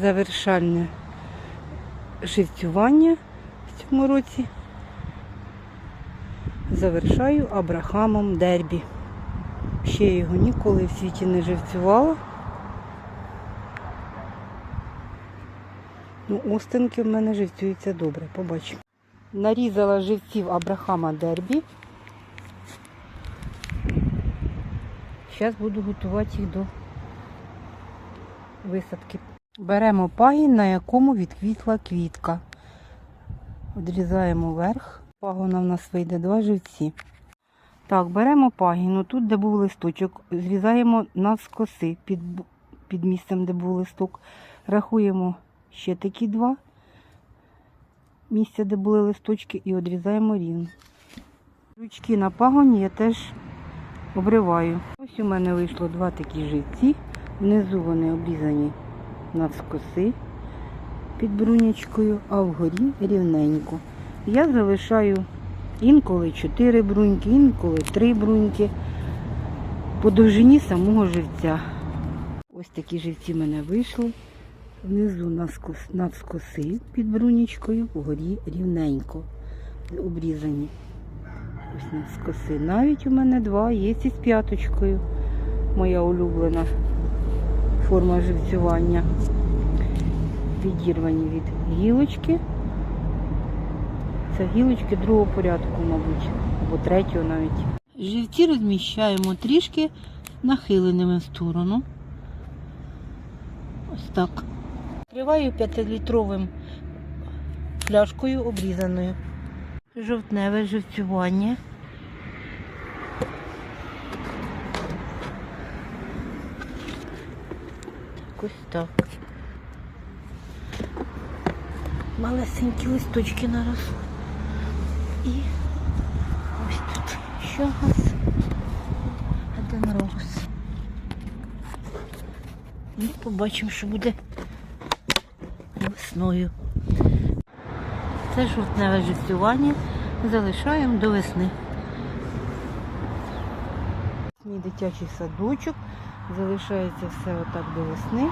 завершальне живцювання в цьому році. Завершаю Абрахамом Дербі. Ще його ніколи в світі не живцювала. Ну, остинки в мене живцюються добре, побачимо. Нарізала живців Абрахама Дербі. Зараз буду готувати їх до висадки. Беремо пагін, на якому відквітла квітка. Відрізаємо верх. Пагона в нас вийде два живці. Так, беремо пагіну. Тут, де був листочок, зрізаємо навскоси під, під місцем, де був листок. Рахуємо ще такі два місця, де були листочки, і відрізаємо рівно. Ручки на пагоні я теж обриваю. Ось у мене вийшло два такі живці. Внизу вони обрізані навскоси під брунячкою, а вгорі рівненько. Я залишаю інколи 4 бруньки, інколи 3 бруньки по довжині самого живця. Ось такі живці в мене вийшли. Внизу навскос- навскоси під брунячкою, вгорі рівненько обрізані. Ось навскоси. Навіть у мене два є із п'яточкою. Моя улюблена форма живцювання. Відірвані від гілочки. Це гілочки другого порядку, мабуть, або третього навіть. Живці розміщаємо трішки нахиленими в сторону. Ось так. Вкриваю 5-літровим пляшкою обрізаною. Жовтневе живцювання. Так, ось так. Малесенькі листочки наросли. І ось тут ще газ. Один рогус. Ну, побачимо, що буде весною. Це жовтневе живцювання. Залишаємо до весни. Мій дитячий садочок. Залишається все отак до весни.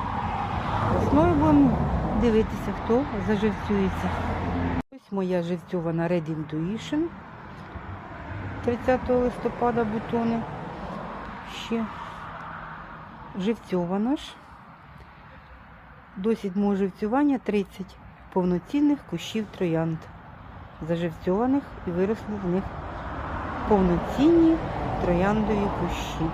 Весною будемо дивитися, хто заживцюється. Ось моя живцьована Red Intuition. 30 листопада бутони. Ще живцьована ж. Досить мого живцювання 30 повноцінних кущів троянд. Заживцьованих і виросли з них повноцінні трояндові кущі.